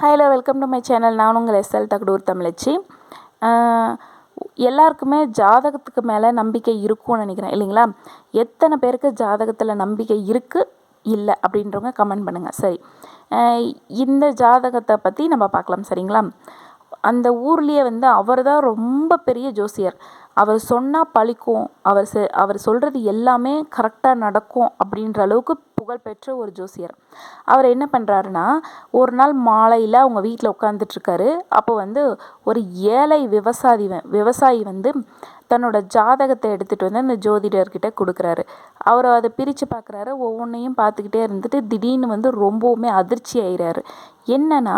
Hello welcome to my channel நான் உங்கள் SL Thagadur தமிழச்சி. எல்லாருக்குமே ஜாதகத்துக்கு மேலே நம்பிக்கை இருக்கும்னு நினைக்கிறேன் இல்லைங்களா? எத்தனை பேருக்கு ஜாதகத்தில் நம்பிக்கை இருக்குது இல்லை அப்படின்றவங்க கமெண்ட் பண்ணுங்கள் சரி. இந்த ஜாதகத்தை பற்றி நம்ம பார்க்கலாம் சரிங்களா? அந்த ஊர்லேயே வந்து அவர் தான் ரொம்ப பெரிய ஜோசியர். அவர் சொன்னால் பழிக்கும். அவர் செ அவர் சொல்கிறது எல்லாமே கரெக்டாக நடக்கும் அப்படின்ற அளவுக்கு புகழ்பெற்ற ஒரு ஜோசியர். அவர் என்ன பண்ணுறாருன்னா ஒரு நாள் மாலையில் அவங்க வீட்டில் உட்காந்துட்ருக்காரு அப்போ வந்து ஒரு ஏழை விவசாயி விவசாயி வந்து தன்னோட ஜாதகத்தை எடுத்துகிட்டு வந்து அந்த ஜோதிடர்கிட்ட கொடுக்குறாரு. அவர் அதை பிரித்து பார்க்குறாரு ஒவ்வொன்றையும் பார்த்துக்கிட்டே இருந்துட்டு திடீர்னு வந்து ரொம்பவுமே அதிர்ச்சி ஆயிறாரு. என்னன்னா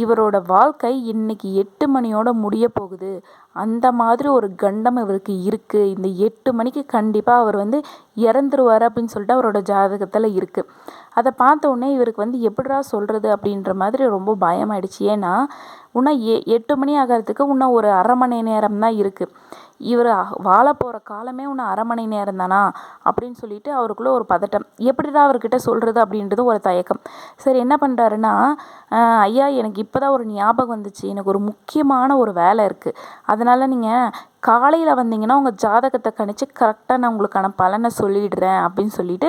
இவரோட வாழ்க்கை இன்னைக்கு எட்டு மணியோட முடிய போகுது. அந்த மாதிரி ஒரு கண்டம் இவருக்கு இருக்குது இந்த எட்டு மணிக்கு கண்டிப்பாக அவர் வந்து இறந்துருவார் அப்படின்னு சொல்லிட்டு அவரோட ஜாதகத்தில் இருக்குது அதை பார்த்த உடனே இவருக்கு வந்து எப்படிடா சொல்கிறது அப்படின்ற மாதிரி ரொம்ப பயமாயிடுச்சு. ஏன்னா இன்னும் எ எட்டு மணி ஆகிறதுக்கு இன்னும் ஒரு அரை மணி நேரம் தான் இருக்குது இவர் வாழ போகிற காலமே இன்னும் அரை மணி நேரம் தானா? அப்படின்னு சொல்லிட்டு அவருக்குள்ளே ஒரு பதட்டம். எப்படிடா அவர்கிட்ட சொல்கிறது அப்படின்றது ஒரு தயக்கம். சரி என்ன பண்ணுறாருன்னா ஐயா எனக்கு இப்போ தான் ஒரு ஞாபகம் வந்துச்சு. எனக்கு ஒரு முக்கியமான ஒரு வேலை இருக்குது அதனால் நீங்கள் காலையில் வந்தீங்கன்னா உங்கள் ஜாதகத்தை கணிச்சு கரெக்டாக நான் உங்களுக்கான பலனை சொல்லிடுறேன் அப்படின்னு சொல்லிட்டு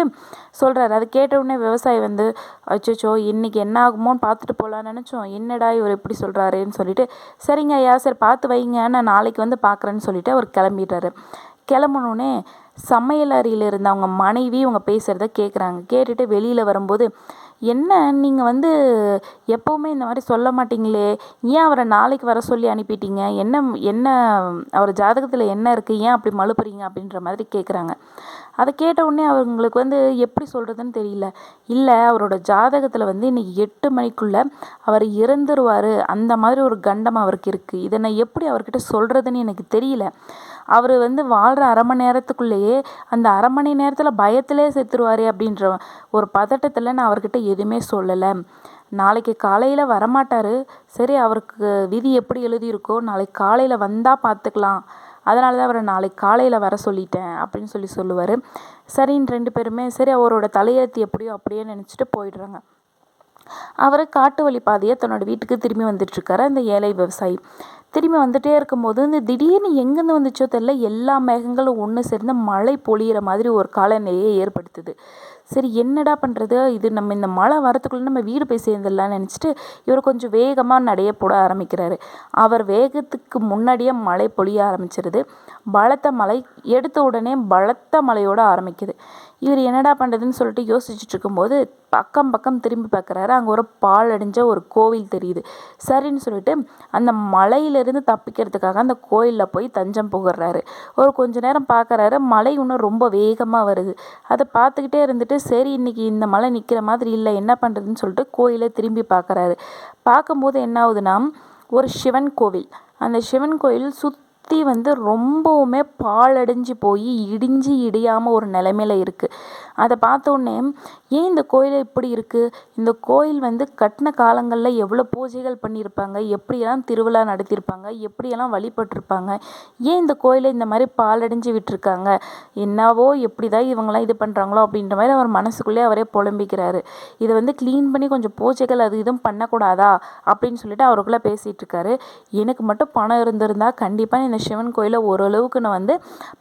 சொல்கிறாரு அது கேட்ட உடனே விவசாயி வந்து அச்சோ இன்றைக்கி என்ன ஆகுமோன்னு பார்த்துட்டு போகலான்னு நினச்சோம். என்னடா இவர் எப்படி சொல்கிறாருன்னு சொல்லிட்டு சரிங்க ஐயா சரி பார்த்து வைங்க நான் நாளைக்கு வந்து பார்க்குறேன்னு சொல்லிட்டு அவர் கிளம்பிடுறாரு. கிளம்பணுன்னே சமையல் அறியில் இருந்த அவங்க மனைவி இவங்க பேசுகிறத கேட்குறாங்க கேட்டுட்டு வெளியில் வரும்போது என்ன நீங்கள் வந்து எப்போவுமே இந்த மாதிரி சொல்ல மாட்டீங்களே? ஏன் அவரை நாளைக்கு வர சொல்லி அனுப்பிட்டீங்க? என்ன என்ன அவர் ஜாதகத்தில் என்ன இருக்குது ஏன் அப்படி மழுப்புறீங்க? அப்படின்ற மாதிரி கேட்குறாங்க அதை கேட்ட உடனே அவங்களுக்கு வந்து எப்படி சொல்கிறதுன்னு தெரியல. இல்லை அவரோட ஜாதகத்தில் வந்து இன்றைக்கி எட்டு மணிக்குள்ளே அவர் இறந்துருவார். அந்த மாதிரி ஒரு கண்டம் அவருக்கு இருக்குது இதை நான் எப்படி அவர்கிட்ட சொல்கிறதுன்னு எனக்கு தெரியல. அவர் வந்து வாழ்கிற அரை மணி நேரத்துக்குள்ளேயே அந்த அரை மணி நேரத்தில் பயத்திலே செத்துருவார் அப்படின்ற ஒரு பதட்டத்தில் நான் அவர்கிட்ட எதுவுமே சொல்லலை. நாளைக்கு காலையில் வரமாட்டார். சரி அவருக்கு விதி எப்படி எழுதியிருக்கோ நாளைக்கு காலையில் வந்தால் பார்த்துக்கலாம் அதனால தான் அவரை நாளைக்கு காலையில் வர சொல்லிட்டேன் அப்படின்னு சொல்லி சொல்லுவார். சரின்னு ரெண்டு பேருமே சரி அவரோட தலையெழுத்து எப்படியோ அப்படியே நினச்சிட்டு போயிடுறாங்க. அவர் காட்டு வழி பாதையை தன்னோட வீட்டுக்கு திரும்பி வந்துட்டுருக்காரு அந்த ஏழை விவசாயி. திரும்பி வந்துகிட்டே இருக்கும்போது இந்த திடீர்னு எங்கேருந்து வந்துச்சோ தெரில எல்லா மேகங்களும் ஒன்று சேர்ந்து மழை பொழியிற மாதிரி ஒரு காலநிலையை ஏற்படுத்துது. சரி என்னடா பண்ணுறது இது நம்ம இந்த மழை வரத்துக்குள்ளே நம்ம வீடு போய் சேர்ந்துடலான்னு நினச்சிட்டு இவர் கொஞ்சம் வேகமாக நடைய போட ஆரம்பிக்கிறாரு. அவர் வேகத்துக்கு முன்னாடியே மழை பொழிய ஆரம்பிச்சிருது. பலத்த மழை எடுத்த உடனே பலத்த மழையோட ஆரம்பிக்குது. இவர் என்னடா பண்ணுறதுன்னு சொல்லிட்டு யோசிச்சுட்டு இருக்கும்போது பக்கம் பக்கம் திரும்பி பார்க்குறாரு அங்கே ஒரு பால் அடிஞ்ச ஒரு கோவில் தெரியுது. சரின்னு சொல்லிட்டு அந்த மலையிலேருந்து தப்பிக்கிறதுக்காக அந்த கோயிலில் போய் தஞ்சம் புகுறாரு. ஒரு கொஞ்ச நேரம் பார்க்குறாரு மழை இன்னும் ரொம்ப வேகமாக வருது. அதை பார்த்துக்கிட்டே இருந்துட்டு சரி இன்னைக்கு இந்த மழை நிற்கிற மாதிரி இல்லை என்ன பண்ணுறதுன்னு சொல்லிட்டு கோயிலை திரும்பி பார்க்குறாரு பார்க்கும்போது என்ன ஆகுதுன்னா ஒரு சிவன் கோவில். அந்த சிவன் கோயில் சுத் சுற்றி வந்து ரொம்பவுமே பாழடைஞ்சு போய் இடிஞ்சு இடியாமல் ஒரு நிலைமையில இருக்குது அதை பார்த்தோன்னே ஏன் இந்த கோயில் இப்படி இருக்குது இந்த கோயில் வந்து கட்டின காலங்களில் எவ்வளோ பூஜைகள் பண்ணியிருப்பாங்க எப்படியெல்லாம் திருவிழா நடத்தியிருப்பாங்க எப்படியெல்லாம் வழிபட்டிருப்பாங்க? ஏன் இந்த கோயிலை இந்த மாதிரி பாலடைஞ்சு விட்டுருக்காங்க? என்னவோ எப்படி தான் இவங்களாம் இது பண்ணுறாங்களோ அப்படின்ற மாதிரி அவர் மனசுக்குள்ளே அவரே புலம்பிக்கிறாரு. இதை வந்து க்ளீன் பண்ணி கொஞ்சம் பூஜைகள் அது இதுவும் பண்ணக்கூடாதா? அப்படின்னு சொல்லிட்டு அவருக்குள்ளே பேசிகிட்டு இருக்காரு. எனக்கு மட்டும் பணம் இருந்திருந்தால் கண்டிப்பாக இந்த சிவன் கோயிலை ஓரளவுக்கு நான் வந்து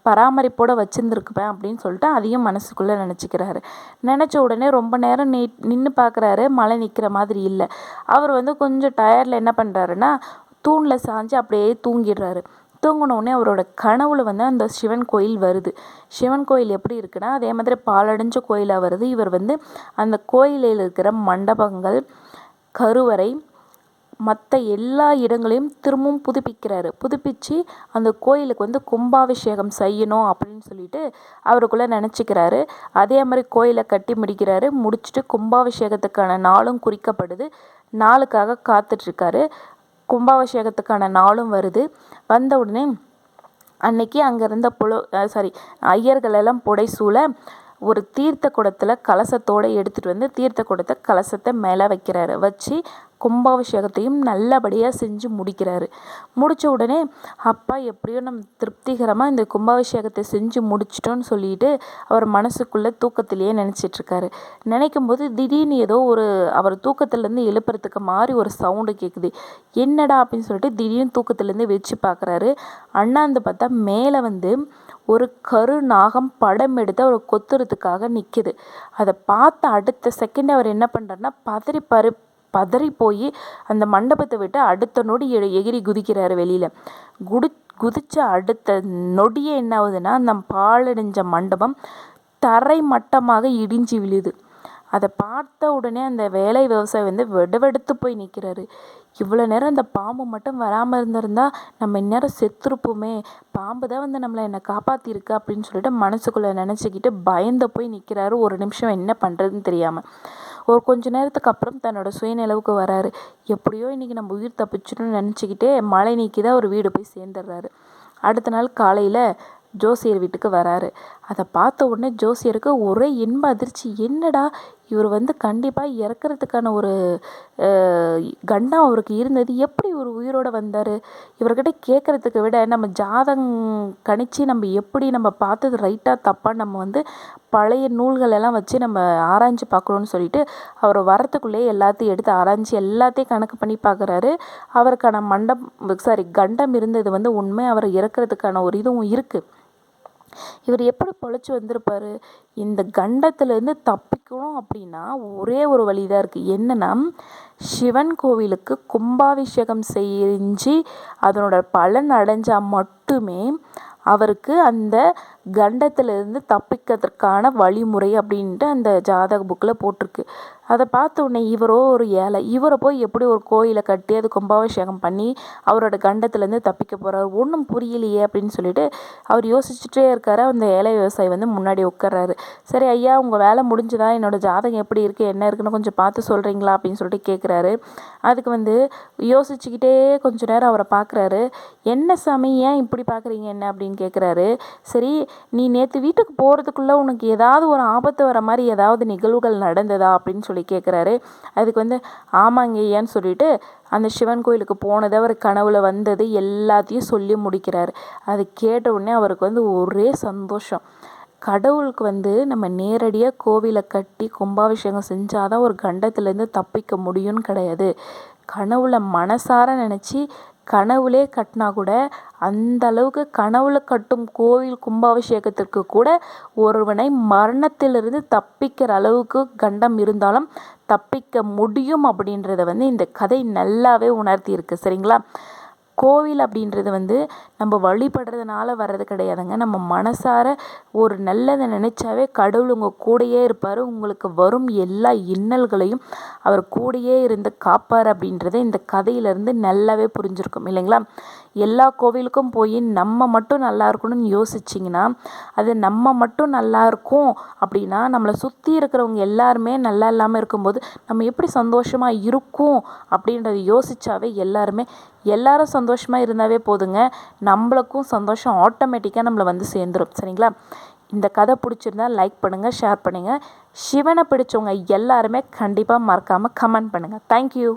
பராமரிப்போடு வச்சுருந்துருக்குப்பேன் அப்படின்னு சொல்லிட்டு அதையும் மனசுக்குள்ளே நினச்சிக்கிறாரு. நினச்ச உடனே ரொம்ப நேரம் நீ நின்று பார்க்குறாரு மழை நிற்கிற மாதிரி இல்லை. அவர் வந்து கொஞ்சம் டயர்டில் என்ன பண்ணுறாருன்னா தூணில் சாஞ்சு அப்படியே தூங்கிடுறாரு. தூங்கினோடனே அவரோட கனவுல வந்து அந்த சிவன் கோயில் வருது. சிவன் கோயில் எப்படி இருக்குன்னா அதே மாதிரி பாலடைஞ்ச கோயிலாக வருது. இவர் வந்து அந்த கோயிலில் இருக்கிற மண்டபங்கள் கருவறை மற்ற எல்லா இடங்களையும் திரும்பவும் புதுப்பிக்கிறாரு. புதுப்பித்து அந்த கோயிலுக்கு வந்து கும்பாபிஷேகம் செய்யணும் அப்படின்னு சொல்லிட்டு அவருக்குள்ளே நினச்சிக்கிறாரு. அதே மாதிரி கோயிலை கட்டி முடிக்கிறாரு. முடிச்சுட்டு கும்பாபிஷேகத்துக்கான நாளும் குறிக்கப்படுது. நாளுக்காக காத்துட்ருக்காரு. கும்பாபிஷேகத்துக்கான நாளும் வருது. வந்த உடனே அன்னைக்கு அங்கே இருந்த புலோ சாரி ஐயர்கள் எல்லாம் புடைசூழ ஒரு தீர்த்த குடத்தில் கலசத்தோடு எடுத்துகிட்டு வந்து தீர்த்த குடத்தை கலசத்தை மேலே வைக்கிறாரு. வச்சு கும்பாபிஷேகத்தையும் நல்லபடியாக செஞ்சு முடிக்கிறாரு. முடித்த உடனே அப்பா எப்படியோ நம்ம திருப்திகரமாக இந்த கும்பாபிஷேகத்தை செஞ்சு முடிச்சிட்டோன்னு சொல்லிட்டு அவர் மனசுக்குள்ளே தூக்கத்திலேயே நினச்சிட்ருக்காரு. நினைக்கும் போது திடீர்னு ஏதோ ஒரு அவர் தூக்கத்துலேருந்து எழுப்புறதுக்கு மாதிரி ஒரு சவுண்டு கேட்குது என்னடா? அப்படின்னு சொல்லிட்டு திடீர்னு தூக்கத்துலேருந்து வச்சு பார்க்குறாரு அண்ணாந்து பார்த்தா மேலே வந்து ஒரு கரு நாகம் படம் எடுத்து அவர் கொத்துறதுக்காக நிற்கிது அதை பார்த்த அடுத்த செகண்ட் அவர் என்ன பண்ணுறாருன்னா பதறி பரு பதறி போய் அந்த மண்டபத்தை விட்டு அடுத்த நொடி எகிரி குதிக்கிறாரு வெளியில். குடி குதித்த அடுத்த நொடியே என்ன ஆகுதுன்னா அந்த பாழடைஞ்ச மண்டபம் தரை மட்டமாக இடிஞ்சு விழுது. அதை பார்த்த உடனே அந்த வேலை விவசாயி வந்து வெடுவெடுத்து போய் நிற்கிறாரு. இவ்வளோ நேரம் அந்த பாம்பு மட்டும் வராமல் இருந்திருந்தா நம்ம இந்நேரம் செத்துருப்போமே. பாம்பு தான் வந்து நம்மளை என்னை காப்பாற்றிருக்கு அப்படின்னு சொல்லிட்டு மனசுக்குள்ளே நினச்சிக்கிட்டு பயந்து போய் நிற்கிறாரு. ஒரு நிமிஷம் என்ன பண்ணுறதுன்னு தெரியாமல் ஒரு கொஞ்ச நேரத்துக்கு அப்புறம் தன்னோட சுயநிலவுக்கு வராரு. எப்படியோ இன்றைக்கி நம்ம உயிர் தப்பிச்சிடணும்னு நினச்சிக்கிட்டே மழை நீக்கி தான் ஒரு வீடு போய் சேர்ந்துடுறாரு. அடுத்த நாள் காலையில் ஜோசியர் வீட்டுக்கு வராரு. அதை பார்த்த உடனே ஜோசியருக்கு ஒரே இன்ப அதிர்ச்சி. என்னடா இவர் வந்து கண்டிப்பாக இறக்குறதுக்கான ஒரு கண்டம் அவருக்கு இருந்தது. எப்படி ஒரு உயிரோடு வந்தார்? இவர்கிட்ட கேட்குறதுக்கு விட நம்ம ஜாதகம் கணிச்சு நம்ம எப்படி நம்ம பார்த்தது ரைட்டாக தப்பாக நம்ம வந்து பழைய நூல்கள் எல்லாம் வச்சு நம்ம ஆராய்ஞ்சு பார்க்கணுன்னு சொல்லிட்டு அவர் வரத்துக்குள்ளேயே எல்லாத்தையும் எடுத்து ஆராய்ஞ்சு எல்லாத்தையும் கணக்கு பண்ணி பார்க்குறாரு. அவருக்கான மண்டம் சாரி கண்டம் இருந்தது வந்து உண்மை அவர் இறக்குறதுக்கான ஒரு இதுவும் இருக்குது இவர் எப்படி பொழைச்சி வந்திருப்பாரு? இந்த கண்டத்துலேருந்து தப்பிக்கணும் அப்படின்னா ஒரே ஒரு வழி தான் இருக்குது என்னென்னா சிவன் கோவிலுக்கு கும்பாபிஷேகம் செஞ்சு அதனோட பலன் அடைஞ்சால் மட்டுமே அவருக்கு அந்த கண்டத்திலிருந்து தப்பிக்கிறதுக்கான வழிமுறை அப்படின்ட்டு அந்த ஜாதக புக்கில் போட்டிருக்கு. அதை பார்த்த உடனே இவரோ ஒரு ஏழை இவரை போய் எப்படி ஒரு கோயிலை கட்டி அது கும்பாபிஷேகம் பண்ணி அவரோட கண்டத்துலேருந்து தப்பிக்க போகிறார் ஒன்றும் புரியலையே அப்படின்னு சொல்லிட்டு அவர் யோசிச்சுட்டே இருக்கார். அந்த ஏழை விவசாயி வந்து முன்னாடி உட்கார்றாரு. சரி ஐயா உங்கள் வேலை முடிஞ்சுதா? என்னோடய ஜாதகம் எப்படி இருக்குது என்ன இருக்குன்னு கொஞ்சம் பார்த்து சொல்கிறீங்களா அப்படின்னு சொல்லிட்டு கேட்குறாரு அதுக்கு வந்து யோசிச்சுக்கிட்டே கொஞ்ச நேரம் அவரை பார்க்குறாரு. என்ன சாமி ஏன் இப்படி பார்க்குறீங்க? என்ன அப்படின்னு கேட்குறாரு சரி நீ நேற்று வீட்டுக்கு போகிறதுக்குள்ளே உனக்கு ஏதாவது ஒரு ஆபத்து வர மாதிரி ஏதாவது நிகழ்வுகள் நடந்ததா அப்படின்னு சொல்லி கேட்குறாரு அதுக்கு வந்து ஆமாங்க ஏன்னு சொல்லிட்டு அந்த சிவன் கோயிலுக்கு போனது அவர் கனவுல வந்தது எல்லாத்தையும் சொல்லி முடிக்கிறாரு. அது கேட்ட உடனே அவருக்கு வந்து ஒரே சந்தோஷம். கடவுளுக்கு வந்து நம்ம நேரடியாக கோவிலை கட்டி கும்பாபிஷேகம் செஞ்சாதான் ஒரு கண்டத்துலேருந்து தப்பிக்க முடியும்னு கிடையாது. கனவுல மனசார நினச்சி கனவுலே கட்டினா கூட அந்த அளவுக்கு கனவுல கட்டும் கோவில் கும்பாபிஷேகத்திற்கு கூட ஒருவனை மரணத்திலிருந்து தப்பிக்கிற அளவுக்கு கண்டம் இருந்தாலும் தப்பிக்க முடியும் அப்படின்றத வந்து இந்த கதை நல்லாவே உணர்த்தி இருக்கு சரிங்களா? கோவில் அப்படின்றது வந்து நம்ம வழிபடுறதுனால வர்றது கிடையாதுங்க. நம்ம மனசார ஒரு நல்லதை நினச்சாவே கடவுள் உங்கள் கூடையே இருப்பார். உங்களுக்கு வரும் எல்லா இன்னல்களையும் அவர் கூடையே இருந்து காப்பார் அப்படின்றத இந்த கதையிலேருந்து நல்லாவே புரிஞ்சிருக்கும் இல்லைங்களா? எல்லா கோவிலுக்கும் போய் நம்ம மட்டும் நல்லா இருக்கணும்னு யோசிச்சிங்கன்னா அது நம்ம மட்டும் நல்லா இருக்கும் அப்படின்னா நம்மளை சுற்றி இருக்கிறவங்க எல்லாருமே நல்லா இல்லாமல் இருக்கும்போது நம்ம எப்படி சந்தோஷமாக இருக்கும் அப்படின்றத யோசிச்சாவே எல்லாருமே எல்லாரும் சந்தோஷம் சந்தோஷமாக இருந்தாவே போதுங்க. நம்மளுக்கும் சந்தோஷம் ஆட்டோமேட்டிக்காக நம்மளை வந்து சேர்ந்துடும் சரிங்களா? இந்த கதை பிடிச்சிருந்தா லைக் பண்ணுங்கள் ஷேர் பண்ணுங்கள் சிவனை பிடிச்சவங்க எல்லாருமே கண்டிப்பாக மறக்காமல் கமெண்ட் பண்ணுங்கள் தேங்க்யூ